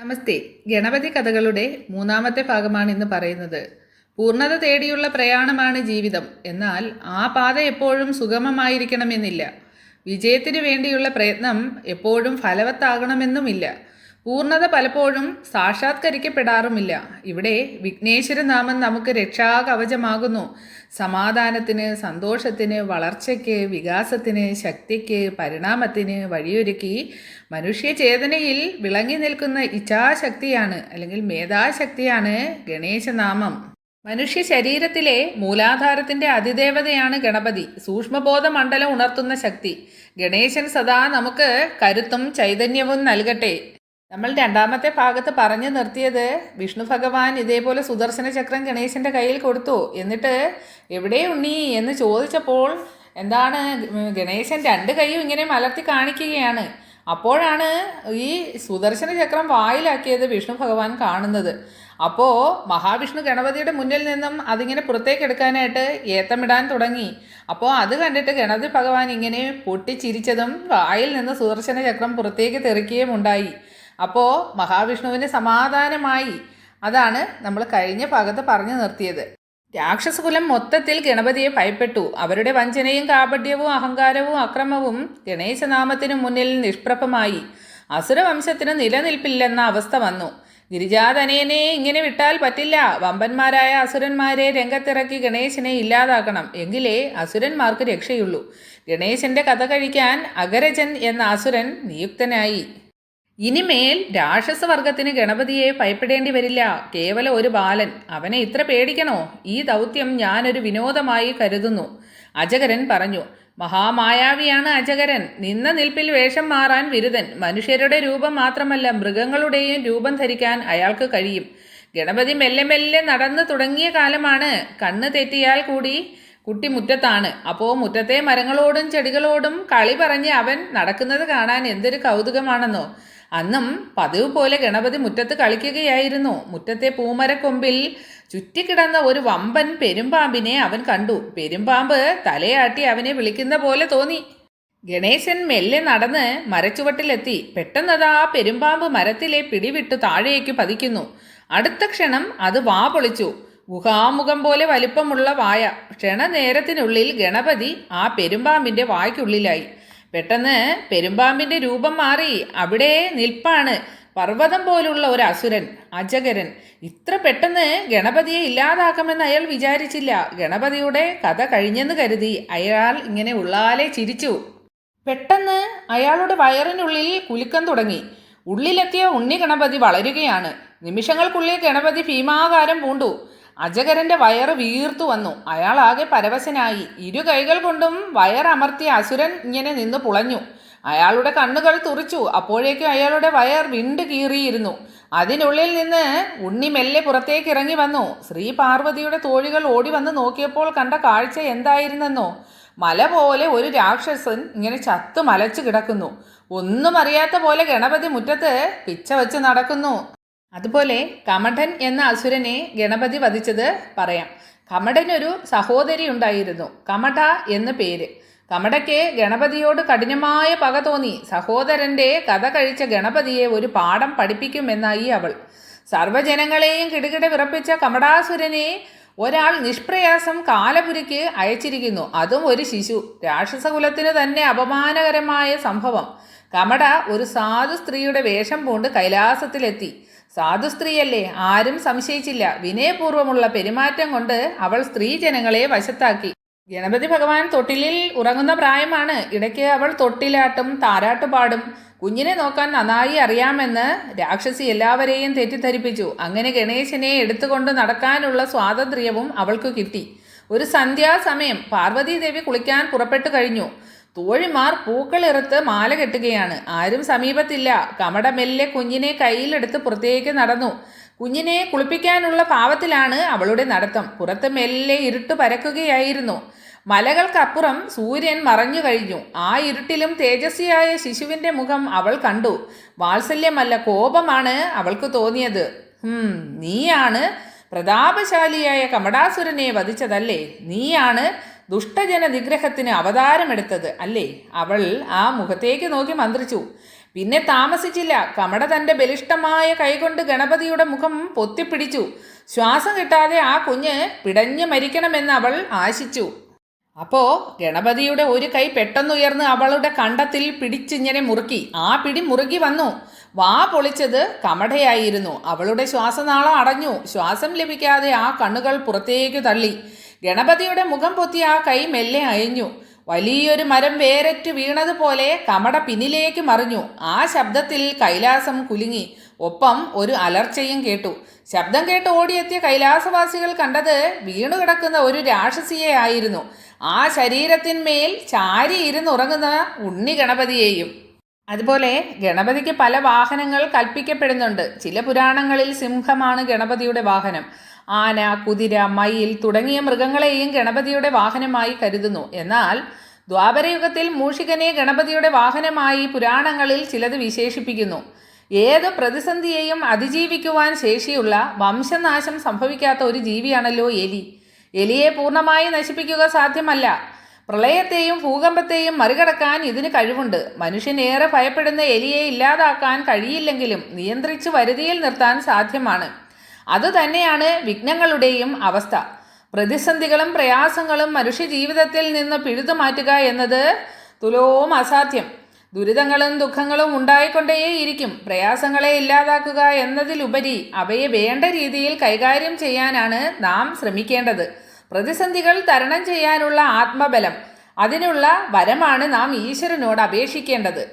നമസ്തേ. ഗണപതി കഥകളുടെ മൂന്നാമത്തെ ഭാഗമാണ് ഇന്ന് പറയുന്നത്. പൂർണത തേടിയുള്ള പ്രയാണമാണ് ജീവിതം. എന്നാൽ ആ പാത എപ്പോഴും സുഗമമായിരിക്കണമെന്നില്ല. വിജയത്തിനു വേണ്ടിയുള്ള പ്രയത്നം എപ്പോഴും ഫലവത്താകണമെന്നുമില്ല. പൂർണത പലപ്പോഴും സാക്ഷാത്കരിക്കപ്പെടാറുമില്ല. ഇവിടെ വിഘ്നേശ്വര നാമം നമുക്ക് രക്ഷാകവചമാകുന്നു. സമാധാനത്തിന് സന്തോഷത്തിന് വളർച്ചയ്ക്ക് വികാസത്തിന് ശക്തിക്ക് പരിണാമത്തിന് വഴിയൊരുക്കി മനുഷ്യചേതനയിൽ വിളങ്ങി നിൽക്കുന്ന ഇച്ഛാശക്തിയാണ് അല്ലെങ്കിൽ മേധാശക്തിയാണ് ഗണേശനാമം മനുഷ്യ ശരീരത്തിലെ മൂലാധാരത്തിന്റെ അതിദേവതയാണ് ഗണപതി. സൂക്ഷ്മബോധ മണ്ഡലം ഉണർത്തുന്ന ശക്തി. ഗണേശൻ സദാ നമുക്ക് കരുത്തും ചൈതന്യവും നൽകട്ടെ. നമ്മൾ രണ്ടാമത്തെ ഭാഗത്ത് പറഞ്ഞു നിർത്തിയത് വിഷ്ണു ഭഗവാൻ ഇതേപോലെ സുദർശന ചക്രം ഗണേശന്റെ കയ്യിൽ കൊടുത്തു. എന്നിട്ട് എവിടെ ഉണ്ണി എന്ന് ചോദിച്ചപ്പോൾ എന്താണ് ഗണേശൻ രണ്ട് കൈയും ഇങ്ങനെ മലർത്തി കാണിക്കുകയാണ്. അപ്പോഴാണ് ഈ സുദർശന ചക്രം വായിലാക്കിയത് വിഷ്ണു ഭഗവാൻ കാണുന്നത്. അപ്പോൾ മഹാവിഷ്ണു ഗണപതിയുടെ മുന്നിൽ നിന്നും അതിങ്ങനെ പുറത്തേക്ക് എടുക്കാനായിട്ട് ഏത്തമിടാൻ തുടങ്ങി. അപ്പോൾ അത് കണ്ടിട്ട് ഗണപതി ഭഗവാൻ ഇങ്ങനെ പൊട്ടിച്ചിരിച്ചതും വായിൽ നിന്ന് സുദർശന ചക്രം പുറത്തേക്ക് തെറിക്കുകയും ഉണ്ടായി. അപ്പോൾ മഹാവിഷ്ണുവിന് സമാധാനമായി. അതാണ് നമ്മൾ കഴിഞ്ഞ ഭാഗത്ത് പറഞ്ഞു നിർത്തിയത്. രാക്ഷസകുലം മൊത്തത്തിൽ ഗണപതിയെ ഭയപ്പെട്ടു. അവരുടെ വഞ്ചനയും കാപട്യവും അഹങ്കാരവും അക്രമവും ഗണേശനാമത്തിനു മുന്നിൽ നിഷ്പ്രഭമായി. അസുരവംശത്തിന് നിലനിൽപ്പില്ലെന്ന അവസ്ഥ വന്നു. ഗിരിജാതനയനെ ഇങ്ങനെ വിട്ടാൽ പറ്റില്ല. വമ്പന്മാരായ അസുരന്മാരെ രംഗത്തിറക്കി ഗണേശനെ ഇല്ലാതാക്കണം. എങ്കിലേ അസുരന്മാർക്ക് രക്ഷയുള്ളൂ. ഗണേശന്റെ കഥ കഴിക്കാൻ അഗരജൻ എന്ന അസുരൻ നിയുക്തനായി. ഇനിമേൽ രാക്ഷസവർഗത്തിന് ഗണപതിയെ ഭയപ്പെടേണ്ടി വരില്ല. കേവലം ഒരു ബാലൻ. അവനെ ഇത്ര പേടിക്കണോ? ഈ ദൗത്യം ഞാനൊരു വിനോദമായി കരുതുന്നു. അജകരൻ പറഞ്ഞു മഹാമായാവിയാണ് അജകരൻ നിന്ന നിൽപ്പിൽ വേഷം മാറാൻ വിരുദൻ മനുഷ്യരുടെ രൂപം മാത്രമല്ല മൃഗങ്ങളുടെയും രൂപം ധരിക്കാൻ അയാൾക്ക് കഴിയും. ഗണപതി മെല്ലെ മെല്ലെ നടന്നു തുടങ്ങിയ കാലമാണ്. കണ്ണ് തെറ്റിയാൽ കൂടി കുട്ടി മുറ്റത്താണ്. അപ്പോൾ മുറ്റത്തെ മരങ്ങളോടും ചെടികളോടും കളി പറഞ്ഞ് അവൻ നടക്കുന്നത് കാണാൻ എന്തൊരു കൗതുകമാണെന്നോ. അന്നും പതിവ് പോലെ ഗണപതി മുറ്റത്ത് കളിക്കുകയായിരുന്നു. മുറ്റത്തെ പൂമരക്കൊമ്പിൽ ചുറ്റിക്കിടന്ന ഒരു വമ്പൻ പെരുമ്പാമ്പിനെ അവൻ കണ്ടു. പെരുമ്പാമ്പ് തലയാട്ടി അവനെ വിളിക്കുന്ന പോലെ തോന്നി. ഗണേശൻ മെല്ലെ നടന്ന് മരച്ചുവട്ടിലെത്തി. പെട്ടെന്നതാ പെരുമ്പാമ്പ് മരത്തിലെ പിടിവിട്ടു താഴേക്ക് പതിക്കുന്നു. അടുത്ത ക്ഷണം അത് വാ പൊളിച്ചു. ഗുഹാമുഖം പോലെ വലിപ്പമുള്ള വായ. ക്ഷണനേരത്തിനുള്ളിൽ ഗണപതി ആ പെരുമ്പാമ്പിന്റെ വായ്ക്കുള്ളിലായി. പെട്ടെന്ന് പെരുമ്പാമ്പിന്റെ രൂപം മാറി അവിടെ നിൽപ്പാണ് പർവതം പോലുള്ള ഒരു അസുരൻ അജഗരൻ. ഇത്ര പെട്ടെന്ന് ഗണപതിയെ ഇല്ലാതാക്കുമെന്ന് അയാൾ വിചാരിച്ചില്ല. ഗണപതിയുടെ കഥ കഴിഞ്ഞെന്ന് കരുതി അയാൾ ഇങ്ങനെ ഉള്ളാലെ ചിരിച്ചു. പെട്ടെന്ന് അയാളുടെ വയറിനുള്ളിൽ കുലുക്കം തുടങ്ങി. ഉള്ളിലെത്തിയ ഉണ്ണി ഗണപതി വളരുകയാണ്. നിമിഷങ്ങൾക്കുള്ളിൽ ഗണപതി ഭീമാകാരം പൂണ്ടു. അജകരന്റെ വയറ് വീർത്തു വന്നു. അയാൾ ആകെ പരവശനായി. ഇരു കൈകൾ കൊണ്ടും വയറമർത്തിയ അസുരൻ ഇങ്ങനെ നിന്ന് പുളഞ്ഞു. അയാളുടെ കണ്ണുകൾ തുറിച്ചു. അപ്പോഴേക്കും അയാളുടെ വയർ വിണ്ട് കീറിയിരുന്നു. അതിനുള്ളിൽ നിന്ന് ഉണ്ണി മെല്ലെ പുറത്തേക്ക് ഇറങ്ങി വന്നു. ശ്രീ പാർവതിയുടെ തോഴികൾ ഓടി വന്ന് നോക്കിയപ്പോൾ കണ്ട കാഴ്ച എന്തായിരുന്നെന്നോ? മല പോലെ ഒരു രാക്ഷസൻ ഇങ്ങനെ ചത്തു മലച്ചു കിടക്കുന്നു. ഒന്നും അറിയാത്ത പോലെ ഗണപതി മുറ്റത്ത് പിച്ച വെച്ച് നടക്കുന്നു. അതുപോലെ കമഠൻ എന്ന അസുരനെ ഗണപതി വധിച്ചത് പറയാം. കമഠനൊരു സഹോദരി ഉണ്ടായിരുന്നു. കമഠ എന്ന് പേര്. കമഠയ്ക്ക് ഗണപതിയോട് കഠിനമായ പക തോന്നി. സഹോദരന്റെ കഥ കഴിച്ച ഗണപതിയെ ഒരു പാഠം പഠിപ്പിക്കുമെന്നായി അവൾ. സർവജനങ്ങളെയും കിടുകിട വിറപ്പിച്ച കമടാസുരനെ ഒരാൾ നിഷ്പ്രയാസം കാലപുരിക്ക് അയച്ചിരിക്കുന്നു. അതും ഒരു ശിശു. രാക്ഷസകുലത്തിന് തന്നെ അപമാനകരമായ സംഭവം. കമട ഒരു സാധു സ്ത്രീയുടെ വേഷം പൂണ്ട് കൈലാസത്തിലെത്തി. സാധു സ്ത്രീയല്ലേ ആരും സംശയിച്ചില്ല. വിനയപൂർവമുള്ള പെരുമാറ്റം കൊണ്ട് അവൾ സ്ത്രീ ജനങ്ങളെ വശത്താക്കി. ഗണപതി ഭഗവാൻ തൊട്ടിലിൽ ഉറങ്ങുന്ന പ്രായമാണ്. ഇടയ്ക്ക് അവൾ തൊട്ടിലാട്ടും താരാട്ടുപാടും. കുഞ്ഞിനെ നോക്കാൻ നന്നായി അറിയാമെന്ന് രാക്ഷസി എല്ലാവരെയും തെറ്റിദ്ധരിപ്പിച്ചു. അങ്ങനെ ഗണേശനെ എടുത്തുകൊണ്ട് നടക്കാനുള്ള സ്വാതന്ത്ര്യവും അവൾക്ക് കിട്ടി. ഒരു സന്ധ്യാസമയം പാർവതീദേവി കുളിക്കാൻ പുറപ്പെട്ടു കഴിഞ്ഞു. തോഴിമാർ പൂക്കളിറുത്ത് മാല കെട്ടുകയാണ്. ആരും സമീപത്തില്ല. കമട മെല്ലെ കുഞ്ഞിനെ കയ്യിലെടുത്ത് പുറത്തേക്ക് നടന്നു. കുഞ്ഞിനെ കുളിപ്പിക്കാനുള്ള ഭാവത്തിലാണ് അവളുടെ നടത്തം. പുറത്ത് മെല്ലെ ഇരുട്ട് പരക്കുകയായിരുന്നു. മലകൾക്കപ്പുറം സൂര്യൻ മറഞ്ഞു കഴിഞ്ഞു. ആ ഇരുട്ടിലും തേജസ്വിയായ ശിശുവിന്റെ മുഖം അവൾ കണ്ടു. വാത്സല്യമല്ല കോപമാണ് അവൾക്ക് തോന്നിയത്. നീയാണ് പ്രതാപശാലിയായ കമടാസുരനെ വധിച്ചതല്ലേ? നീയാണ് ദുഷ്ടജന നിഗ്രഹത്തിന് അവതാരമെടുത്തത്. അല്ലേ? അവൾ ആ മുഖത്തേക്ക് നോക്കി മന്ത്രിച്ചു. പിന്നെ താമസിച്ചില്ല. കമട തന്റെ ബലിഷ്ടമായ കൈകൊണ്ട് ഗണപതിയുടെ മുഖം പൊത്തിപ്പിടിച്ചു. ശ്വാസം കിട്ടാതെ ആ കുഞ്ഞ് പിടഞ്ഞു മരിക്കണമെന്ന് അവൾ ആശിച്ചു. അപ്പോൾ ഗണപതിയുടെ ഒരു കൈ പെട്ടെന്നുയർന്ന് അവളുടെ കണ്ടത്തിൽ പിടിച്ചിങ്ങനെ മുറുക്കി. ആ പിടി മുറുകി വന്നു. വാ പൊളിച്ചത് കമടയായിരുന്നു. അവളുടെ ശ്വാസനാളം അടഞ്ഞു. ശ്വാസം ലഭിക്കാതെ ആ കണ്ണുകൾ പുറത്തേക്ക് തള്ളി. ഗണപതിയുടെ മുഖം പൊത്തി ആ കൈ മെല്ലെ അയഞ്ഞു. വലിയൊരു മരം വേരറ്റ് വീണതുപോലെ കമട പിന്നിലേക്ക് മറിഞ്ഞു. ആ ശബ്ദത്തിൽ കൈലാസം കുലുങ്ങി. ഒപ്പം ഒരു അലർച്ചയും കേട്ടു. ശബ്ദം കേട്ട് ഓടിയെത്തിയ കൈലാസവാസികൾ കണ്ടത് വീണുകിടക്കുന്ന ഒരു രാക്ഷസിയെ ആയിരുന്നു. ആ ശരീരത്തിന്മേൽ ചാരി ഇരുന്നുറങ്ങുന്ന ഉണ്ണി ഗണപതിയെയും. അതുപോലെ ഗണപതിക്ക് പല വാഹനങ്ങൾ കൽപ്പിക്കപ്പെടുന്നുണ്ട്. ചില പുരാണങ്ങളിൽ സിംഹമാണ് ഗണപതിയുടെ വാഹനം. ആന കുതിര മയിൽ തുടങ്ങിയ മൃഗങ്ങളെയും ഗണപതിയുടെ വാഹനമായി കരുതുന്നു. എന്നാൽ ദ്വാപരയുഗത്തിൽ മൂഷികനെ ഗണപതിയുടെ വാഹനമായി പുരാണങ്ങളിൽ ചിലത് വിശേഷിപ്പിക്കുന്നു. ഏത് പ്രതിസന്ധിയെയും അതിജീവിക്കുവാൻ ശേഷിയുള്ള വംശനാശം സംഭവിക്കാത്ത ഒരു ജീവിയാണല്ലോ എലി. എലിയെ പൂർണമായി നശിപ്പിക്കുക സാധ്യമല്ല. പ്രളയത്തെയും ഭൂകമ്പത്തെയും മറികടക്കാൻ ഇതിന് കഴിവുണ്ട്. മനുഷ്യനേറെ ഭയപ്പെടുന്ന എലിയെ ഇല്ലാതാക്കാൻ കഴിയില്ലെങ്കിലും നിയന്ത്രിച്ച് വരുതിയിൽ നിർത്താൻ സാധ്യമാണ്. അതുതന്നെയാണ് വിഘ്നങ്ങളുടെയും അവസ്ഥ. പ്രതിസന്ധികളും പ്രയാസങ്ങളും മനുഷ്യജീവിതത്തിൽ നിന്ന് പിഴുതു മാറ്റുക എന്നത് തുലോം അസാധ്യം. ദുരിതങ്ങളും ദുഃഖങ്ങളും ഉണ്ടായിക്കൊണ്ടേയിരിക്കും. പ്രയാസങ്ങളെ ഇല്ലാതാക്കുക എന്നതിലുപരി അവയെ വേണ്ട രീതിയിൽ കൈകാര്യം ചെയ്യാനാണ് നാം ശ്രമിക്കേണ്ടത്. പ്രതിസന്ധികൾ തരണം ചെയ്യാനുള്ള ആത്മബലം. അതിനുള്ള വരമാണ് നാം ഈശ്വരനോട് അപേക്ഷിക്കേണ്ടത്.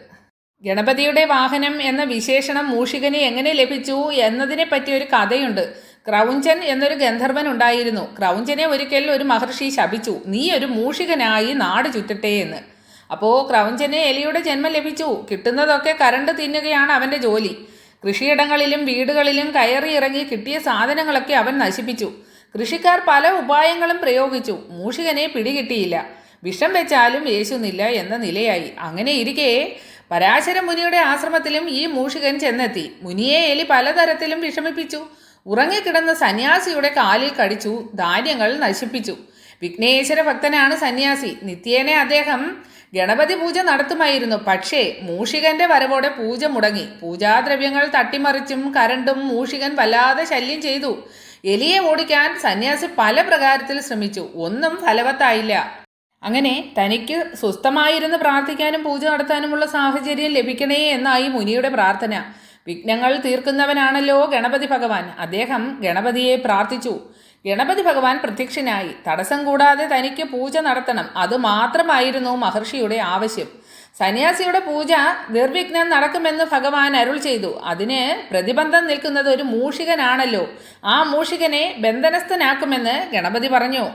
ഗണപതിയുടെ വാഹനം എന്ന വിശേഷണം മൂഷികന് എങ്ങനെ ലഭിച്ചു എന്നതിനെ പറ്റി ഒരു കഥയുണ്ട്. ക്രൗഞ്ചൻ എന്നൊരു ഗന്ധർവൻ ഉണ്ടായിരുന്നു. ക്രൗഞ്ചനെ ഒരിക്കൽ ഒരു മഹർഷി ശപിച്ചു. നീ ഒരു മൂഷികനായി നാട് ചുറ്റട്ടെ എന്ന്. അപ്പോൾ ക്രൗഞ്ചനെ എലിയുടെ ജന്മം ലഭിച്ചു. കിട്ടുന്നതൊക്കെ കരണ്ട് തിന്നുകയാണ് അവന്റെ ജോലി. കൃഷിയിടങ്ങളിലും വീടുകളിലും കയറി ഇറങ്ങി കിട്ടിയ സാധനങ്ങളൊക്കെ അവൻ നശിപ്പിച്ചു. കൃഷിക്കാർ പല ഉപായങ്ങളും പ്രയോഗിച്ചു. മൂഷികനെ പിടികിട്ടിയില്ല. വിഷം വെച്ചാലും യേശുന്നില്ല എന്ന നിലയായി. അങ്ങനെ ഇരിക്കേ പരാശര മുനിയുടെ ആശ്രമത്തിലും ഈ മൂഷികൻ ചെന്നെത്തി. മുനിയെ എലി പലതരത്തിലും വിഷമിപ്പിച്ചു. ഉറങ്ങിക്കിടന്ന സന്യാസിയുടെ കാലിൽ കടിച്ചു. ധാന്യങ്ങൾ നശിപ്പിച്ചു. വിഘ്നേശ്വര ഭക്തനാണ് സന്യാസി. നിത്യേന അദ്ദേഹം ഗണപതി പൂജ നടത്തുമായിരുന്നു. പക്ഷേ മൂഷികന്റെ വരവോടെ പൂജ മുടങ്ങി. പൂജാദ്രവ്യങ്ങൾ തട്ടിമറിച്ചും കരണ്ടും മൂഷികൻ വല്ലാതെ ശല്യം ചെയ്തു. എലിയെ ഓടിക്കാൻ സന്യാസി പല പ്രകാരത്തിൽ ശ്രമിച്ചു. ഒന്നും ഫലവത്തായില്ല. അങ്ങനെ തനിക്ക് സ്വസ്ഥമായിരുന്ന് പ്രാർത്ഥിക്കാനും പൂജ നടത്താനുമുള്ള സാഹചര്യം ലഭിക്കണേ എന്നായി മുനിയുടെ പ്രാർത്ഥന. വിഘ്നങ്ങൾ തീർക്കുന്നവനാണല്ലോ ഗണപതി ഭഗവാൻ. അദ്ദേഹം ഗണപതിയെ പ്രാർത്ഥിച്ചു. ഗണപതി ഭഗവാൻ പ്രത്യക്ഷനായി. തടസ്സം കൂടാതെ തനിക്ക് പൂജ നടത്തണം. അത് മാത്രമായിരുന്നു മഹർഷിയുടെ ആവശ്യം. സന്യാസിയുടെ പൂജ നിർവിഘ്നം നടക്കുമെന്ന് ഭഗവാൻ അരുൾ ചെയ്തു. അതിന് പ്രതിബന്ധം നിൽക്കുന്നത് ഒരു മൂഷികനാണല്ലോ. ആ മൂഷികനെ ബന്ധനസ്ഥനാക്കുമെന്ന് ഗണപതി പറഞ്ഞു.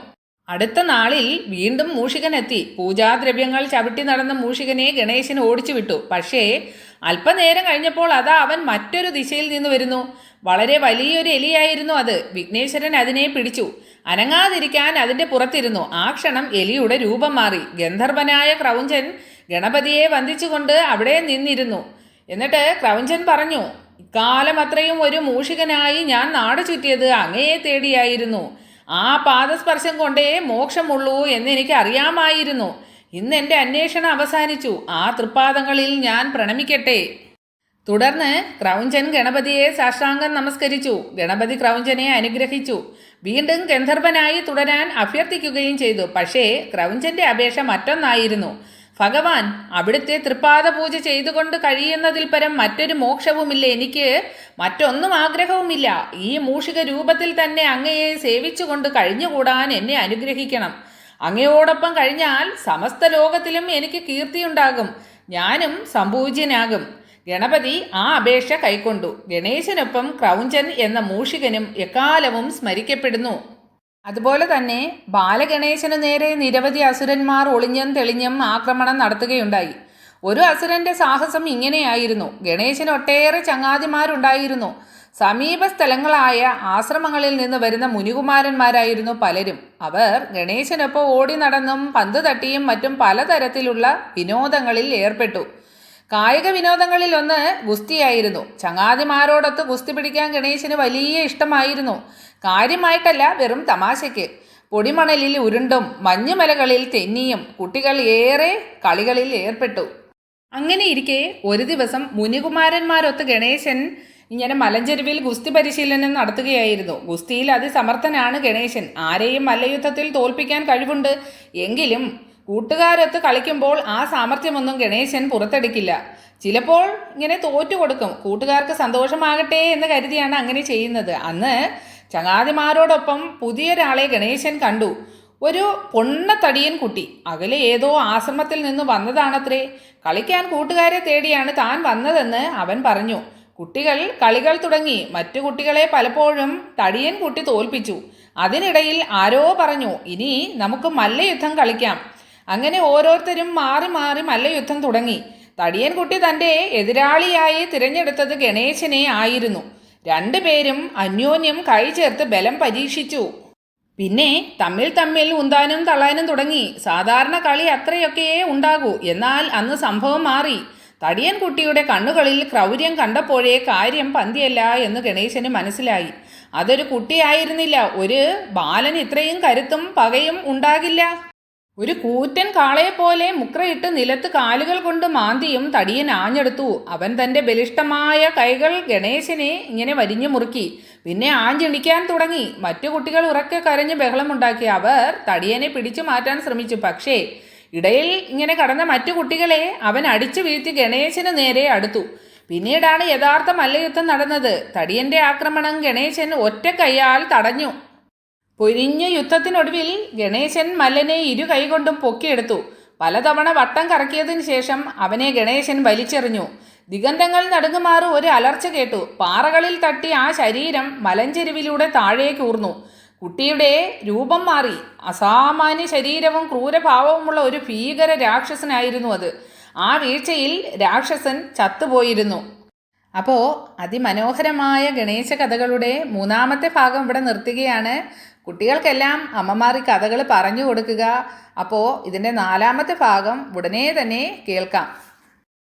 അടുത്ത നാളിൽ വീണ്ടും മൂഷികനെത്തി. പൂജാദ്രവ്യങ്ങൾ ചവിട്ടി നടന്ന മൂഷികനെ ഗണേശൻ ഓടിച്ചു വിട്ടു പക്ഷേ അല്പനേരം കഴിഞ്ഞപ്പോൾ അതാ അവൻ മറ്റൊരു ദിശയിൽ നിന്ന് വരുന്നു. വളരെ വലിയൊരു എലിയായിരുന്നു അത്. വിഘ്നേശ്വരൻ അതിനെ പിടിച്ചു. അനങ്ങാതിരിക്കാൻ അതിന്റെ പുറത്തിരുന്നു. ആ ക്ഷണം എലിയുടെ രൂപം മാറി. ഗന്ധർവനായ ക്രൗഞ്ചൻ ഗണപതിയെ വന്ദിച്ചുകൊണ്ട് അവിടെ നിന്നിരുന്നു. എന്നിട്ട് ക്രൗഞ്ചൻ പറഞ്ഞു ഇക്കാലം അത്രയും ഒരു മൂഷികനായി ഞാൻ നാട് ചുറ്റിയത് അങ്ങയെ തേടിയായിരുന്നു. ആ പാദസ്പർശം കൊണ്ടേ മോക്ഷമുള്ളൂ എന്ന് എനിക്ക് അറിയാമായിരുന്നു. ഇന്ന് എന്റെ അന്വേഷണം അവസാനിച്ചു. ആ തൃപ്പാദങ്ങളിൽ ഞാൻ പ്രണമിക്കട്ടെ. തുടർന്ന് ക്രൗഞ്ചൻ ഗണപതിയെ സാഷ്ടാംഗം നമസ്കരിച്ചു. ഗണപതി ക്രൗഞ്ചനെ അനുഗ്രഹിച്ചു. വീണ്ടും ഗന്ധർവനായി തുടരാൻ അഭ്യർത്ഥിക്കുകയും ചെയ്തു. പക്ഷേ ക്രൗഞ്ചന്റെ അപേക്ഷ മറ്റൊന്നായിരുന്നു. ഭഗവാൻ അവിടുത്തെ തൃപ്പാദ പൂജ ചെയ്തുകൊണ്ട് കഴിയുന്നതിൽ പരം മറ്റൊരു മോക്ഷവുമില്ല എനിക്ക്. മറ്റൊന്നും ആഗ്രഹവുമില്ല. ഈ മൂഷിക രൂപത്തിൽ തന്നെ അങ്ങയെ സേവിച്ചുകൊണ്ട് കഴിഞ്ഞുകൂടാൻ എന്നെ അനുഗ്രഹിക്കണം. അങ്ങയോടൊപ്പം കഴിഞ്ഞാൽ സമസ്ത ലോകത്തിലും എനിക്ക് കീർത്തിയുണ്ടാകും. ഞാനും സംപൂജ്യനാകും ഗണപതി ആ അപേക്ഷ കൈക്കൊണ്ടു. ഗണേശനൊപ്പം ക്രൗഞ്ചൻ എന്ന മൂഷികനും എക്കാലവും സ്മരിക്കപ്പെടുന്നു. അതുപോലെ തന്നെ ബാലഗണേശന് നേരെ നിരവധി അസുരന്മാർ ഒളിഞ്ഞും തെളിഞ്ഞും ആക്രമണം നടത്തുകയുണ്ടായി. ഒരു അസുരന്റെ സാഹസം ഇങ്ങനെയായിരുന്നു. ഗണേശന് ഒട്ടേറെ ചങ്ങാതിമാരുണ്ടായിരുന്നു. സമീപ സ്ഥലങ്ങളായ ആശ്രമങ്ങളിൽ നിന്ന് വരുന്ന മുനികുമാരന്മാരായിരുന്നു പലരും. അവർ ഗണേശനൊപ്പം ഓടി നടന്നും പന്ത് തട്ടിയും മറ്റും പലതരത്തിലുള്ള വിനോദങ്ങളിൽ ഏർപ്പെട്ടു. കായിക വിനോദങ്ങളിൽ ഒന്ന് ഗുസ്തിയായിരുന്നു. ചങ്ങാതിമാരോടൊത്ത് ഗുസ്തി പിടിക്കാൻ ഗണേശന് വലിയ ഇഷ്ടമായിരുന്നു. കാര്യമായിട്ടല്ല വെറും തമാശയ്ക്ക്. പൊടിമണലിൽ ഉരുണ്ടും മഞ്ഞുമലകളിൽ തെന്നിയും കുട്ടികൾ ഏറെ കളികളിൽ ഏർപ്പെട്ടു. അങ്ങനെ ഇരിക്കെ ഒരു ദിവസം മുനികുമാരന്മാരൊത്ത് ഗണേശൻ ഇങ്ങനെ മലഞ്ചെരുവിൽ ഗുസ്തി പരിശീലനം നടത്തുകയായിരുന്നു. ഗുസ്തിയിൽ അതിസമർത്ഥനാണ് ഗണേശൻ. ആരെയും മല്ലയുദ്ധത്തിൽ തോൽപ്പിക്കാൻ കഴിവുണ്ട്. എങ്കിലും കൂട്ടുകാരൊത്ത് കളിക്കുമ്പോൾ ആ സാമർഥ്യമൊന്നും ഗണേശൻ പുറത്തെടുക്കില്ല. ചിലപ്പോൾ ഇങ്ങനെ തോറ്റു കൊടുക്കും. കൂട്ടുകാർക്ക് സന്തോഷമാകട്ടെ എന്ന് കരുതിയാണ് അങ്ങനെ ചെയ്യുന്നത്. അന്ന് ചങ്ങാതിമാരോടൊപ്പം പുതിയൊരാളെ ഗണേശൻ കണ്ടു. ഒരു പൊണ്ണത്തടിയൻ കുട്ടി. അകലെ ഏതോ ആശ്രമത്തിൽ നിന്ന് വന്നതാണത്രേ. കളിക്കാൻ കൂട്ടുകാരെ തേടിയാണ് താൻ വന്നതെന്ന് അവൻ പറഞ്ഞു. കുട്ടികൾ കളികൾ തുടങ്ങി. മറ്റു കുട്ടികളെ പലപ്പോഴും തടിയൻ കുട്ടി തോൽപ്പിച്ചു. അതിനിടയിൽ ആരോ പറഞ്ഞു ഇനി നമുക്ക് മല്ലയുദ്ധം കളിക്കാം. അങ്ങനെ ഓരോരുത്തരും മാറി മാറി മല്ലയുദ്ധം തുടങ്ങി. തടിയൻകുട്ടി തന്റെ എതിരാളിയായി തിരഞ്ഞെടുത്തത് ഗണേശനെ ആയിരുന്നു. രണ്ടുപേരും അന്യോന്യം കൈ ചേർത്ത് ബലം പരീക്ഷിച്ചു. പിന്നെ തമ്മിൽ തമ്മിൽ ഉന്താനും തള്ളാനും തുടങ്ങി. സാധാരണ കളി അത്രയൊക്കെയേ ഉണ്ടാകൂ. എന്നാൽ അന്ന് സംഭവം മാറി. തടിയൻ കുട്ടിയുടെ കണ്ണുകളിൽ ക്രൗര്യം കണ്ടപ്പോഴേ കാര്യം പന്തിയല്ല എന്ന് ഗണേശന് മനസ്സിലായി. അതൊരു കുട്ടിയായിരുന്നില്ല. ഒരു ബാലൻ ഇത്രയും കരുത്തും പകയും ഉണ്ടാകില്ല. ഒരു കൂറ്റൻ കാളയെപ്പോലെ മുക്രയിട്ട് നിലത്ത് കാലുകൾ കൊണ്ട് മാന്തിയും തടിയൻ ആഞ്ഞെടുത്തു. അവൻ തന്റെ ബലിഷ്ടമായ കൈകൾ ഗണേശനെ ഇങ്ങനെ വരിഞ്ഞു മുറുക്കി. പിന്നെ ആഞ്ഞിണിക്കാൻ തുടങ്ങി. മറ്റു കുട്ടികൾ ഉറക്കെ കരഞ്ഞ് ബഹളമുണ്ടാക്കി. അവർ തടിയനെ പിടിച്ചു മാറ്റാൻ ശ്രമിച്ചു. പക്ഷേ ഇടയിൽ ഇങ്ങനെ കടന്ന മറ്റു കുട്ടികളെ അവൻ അടിച്ചു വീഴ്ത്തി ഗണേശന് നേരെ അടുത്തു. പിന്നീടാണ് യഥാർത്ഥ മല്ലയുദ്ധം നടന്നത്. തടിയന്റെ ആക്രമണം ഗണേശൻ ഒറ്റ കൈയാൽ തടഞ്ഞു. പൊരിഞ്ഞ യുദ്ധത്തിനൊടുവിൽ ഗണേശൻ മല്ലനെ ഇരു കൈകൊണ്ടും പൊക്കിയെടുത്തു. പലതവണ വട്ടം കറക്കിയതിനു ശേഷം അവനെ ഗണേശൻ വലിച്ചെറിഞ്ഞു. ദിഗന്ധങ്ങൾ നടുങ്ങുമാറ് ഒരു അലർച്ച കേട്ടു. പാറകളിൽ തട്ടി ആ ശരീരം മലഞ്ചെരുവിലൂടെ താഴേക്ക് ഊർന്നു. കുട്ടിയുടെ രൂപം മാറി. അസാമാന്യ ശരീരവും ക്രൂരഭാവവുമുള്ള ഒരു ഭീകര രാക്ഷസനായിരുന്നു അത്. ആ വീഴ്ചയിൽ രാക്ഷസൻ ചത്തുപോയിരുന്നു. അപ്പോൾ അതിമനോഹരമായ ഗണേശ കഥകളുടെ മൂന്നാമത്തെ ഭാഗം ഇവിടെ നിർത്തുകയാണ്. കുട്ടികൾക്കെല്ലാം അമ്മമാർ ഈ കഥകൾ പറഞ്ഞു കൊടുക്കുക. അപ്പോൾ ഇതിന്റെ നാലാമത്തെ ഭാഗം ഉടനെ തന്നെ കേൾക്കാം.